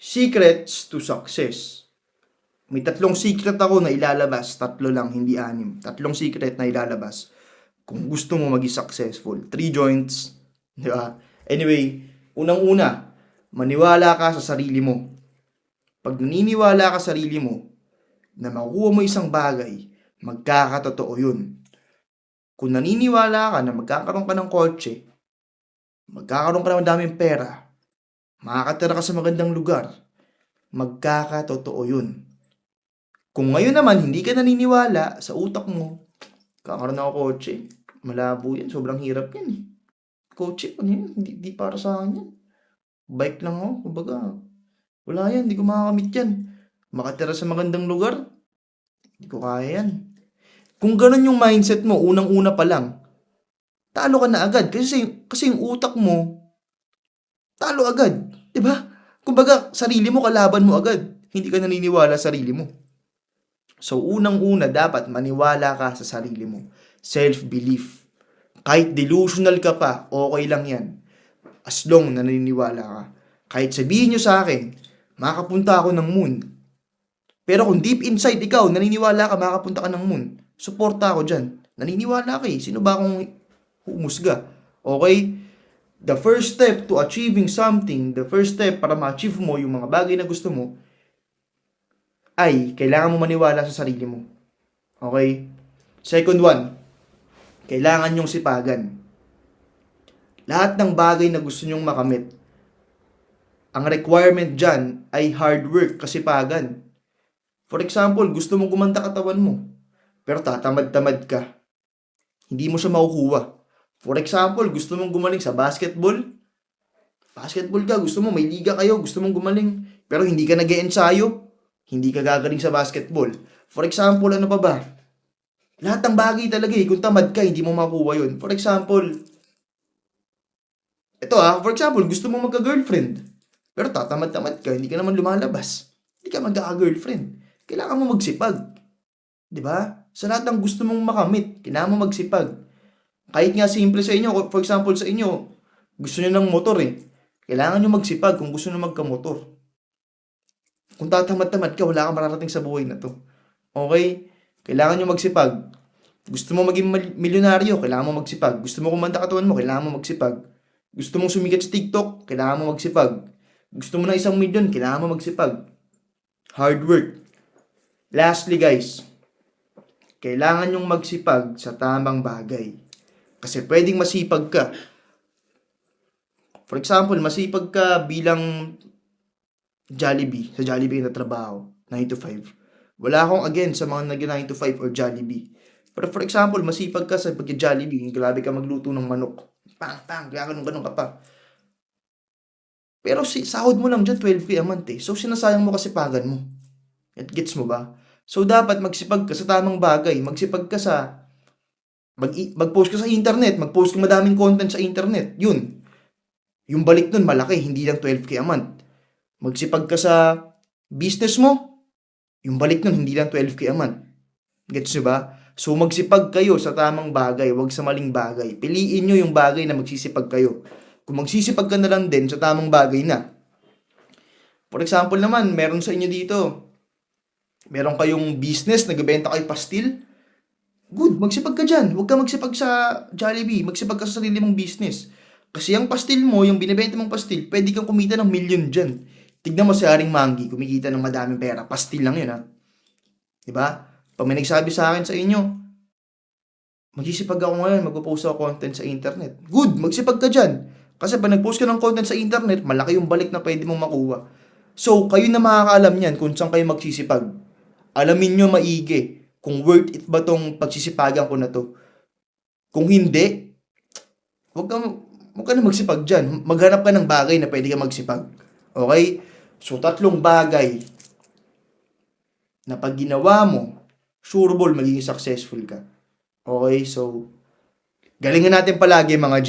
Secrets to success. May tatlong secret ako na ilalabas. Tatlo lang, hindi anim. Tatlong secret na ilalabas. Kung gusto mo maging successful. Three joints. Di ba? Anyway, unang-una, maniwala ka sa sarili mo. Pag naniniwala ka sa sarili mo na makukuha mo isang bagay, magkakatotoo yun. Kung naniniwala ka na magkakaroon ka ng kotse, magkakaroon ka ng daming pera, makakatira ka sa magandang lugar, magkakatotoo yun. Kung ngayon naman hindi ka naniniwala sa utak mo, kakaroon ako kotse, malabo yan, sobrang hirap yan eh. Kotse, ano yan, hindi, hindi para sa akin yan. Bike lang ako, kumbaga, wala yan, hindi ko makakamit yan. Makatira sa magandang lugar, hindi ko kaya yan. Kung ganun yung mindset mo, unang-una pa lang, talo ka na agad. Kasi, kasi yung utak mo, talo agad. ba? Kumbaga, sarili mo kalaban mo agad. Hindi ka naniniwala sa sarili mo. So, unang-una, dapat maniwala ka sa sarili mo. Self-belief. Kahit delusional ka pa, okay lang yan. As long na naniniwala ka. Kahit sabihin nyo sa akin, makapunta ako ng moon. Pero kung deep inside ikaw, naniniwala ka, makapunta ka ng moon, suporta ako dyan. Naniniwala ka eh. Sino ba akong humusga? Okay? The first step to achieving something, the first step para ma-achieve mo yung mga bagay na gusto mo, ay kailangan mo maniwala sa sarili mo. Okay? Second one, kailangan yung sipagan. Lahat ng bagay na gusto nyong makamit, ang requirement dyan ay hard work, kasipagan. For example, gusto mong gumanda katawan mo, pero tatamad-tamad ka. Hindi mo siya makukuha. For example, gusto mong gumaling sa basketball, basketball ka, gusto mo, may liga kayo, gusto mong gumaling, pero hindi ka nag ensayo hindi ka gagaling sa basketball. For example, ano pa ba? Lahat ng bagay talaga eh, kung tamad ka, hindi mo makuha yun. For example, ito ah, for example, gusto mo magka-girlfriend, pero tatamad-tamad ka, hindi ka naman lumalabas. Hindi ka magka-girlfriend. Kailangan mo magsipag. 'Di ba? Sa lahat ng gusto mong makamit, kailangan mo magsipag. Kahit nga simple sa inyo, for example sa inyo, gusto niyo ng motor eh. Kailangan niyo magsipag kung gusto niyo magka-motor. Kung tatamad-tamad ka, wala kang mararating sa buhay na to. Okay? Kailangan niyo magsipag. Gusto mo maging mil- milyonaryo, kailangan mo magsipag. Gusto mo kumanda katawan mo, kailangan mo magsipag. Gusto mong sumikat sa TikTok, kailangan mo magsipag. Gusto mo na isang milyon, kailangan mo magsipag. Hard work. Lastly guys, kailangan yung magsipag sa tamang bagay. Kasi pwedeng masipag ka. For example, masipag ka bilang Jollibee, sa Jollibee na trabaho, 9 to 5. Wala akong again sa mga nag 9 to 5 or Jollibee. Pero for example, masipag ka sa pag Jollibee, grabe ka magluto ng manok. Pang, pang, ganun, ganun ka pa. Pero si sahod mo lang dyan, 12k a month eh. So sinasayang mo kasi pagan mo. It gets mo ba? So dapat magsipag ka sa tamang bagay. Magsipag ka sa mag mag-post ka sa internet, mag-post ka madaming content sa internet. Yun. Yung balik nun malaki, hindi lang 12k a month. Magsipag ka sa business mo, yung balik nun hindi lang 12k a month. Gets nyo ba? So magsipag kayo sa tamang bagay, wag sa maling bagay. Piliin nyo yung bagay na magsisipag kayo. Kung magsisipag ka na lang din sa tamang bagay na. For example naman, meron sa inyo dito, meron kayong business, nagbebenta kayo pastil, good, magsipag ka dyan. Huwag ka magsipag sa Jollibee, magsipag ka sa sarili mong business. Kasi yung pastil mo, yung binibenta mong pastil, pwede kang kumita ng million dyan. Tignan mo si Haring Mangi, kumikita ng madaming pera. Pastil lang yun, ha? Diba? Pag may nagsabi sa akin sa inyo, magsisipag ako ngayon, magpo-post ako content sa internet. Good, magsipag ka dyan. Kasi pag nag-post ka ng content sa internet, malaki yung balik na pwede mong makuha. So, kayo na makakaalam yan kung saan kayo magsisipag. Alamin nyo maigi kung worth it ba tong pagsisipagan ko na to. Kung hindi, huwag ka, huwag ka na magsipag dyan. Maghanap ka ng bagay na pwede ka magsipag. Okay? So, tatlong bagay na pag ginawa mo, sure ball, magiging successful ka. Okay? So, galingan natin palagi mga G.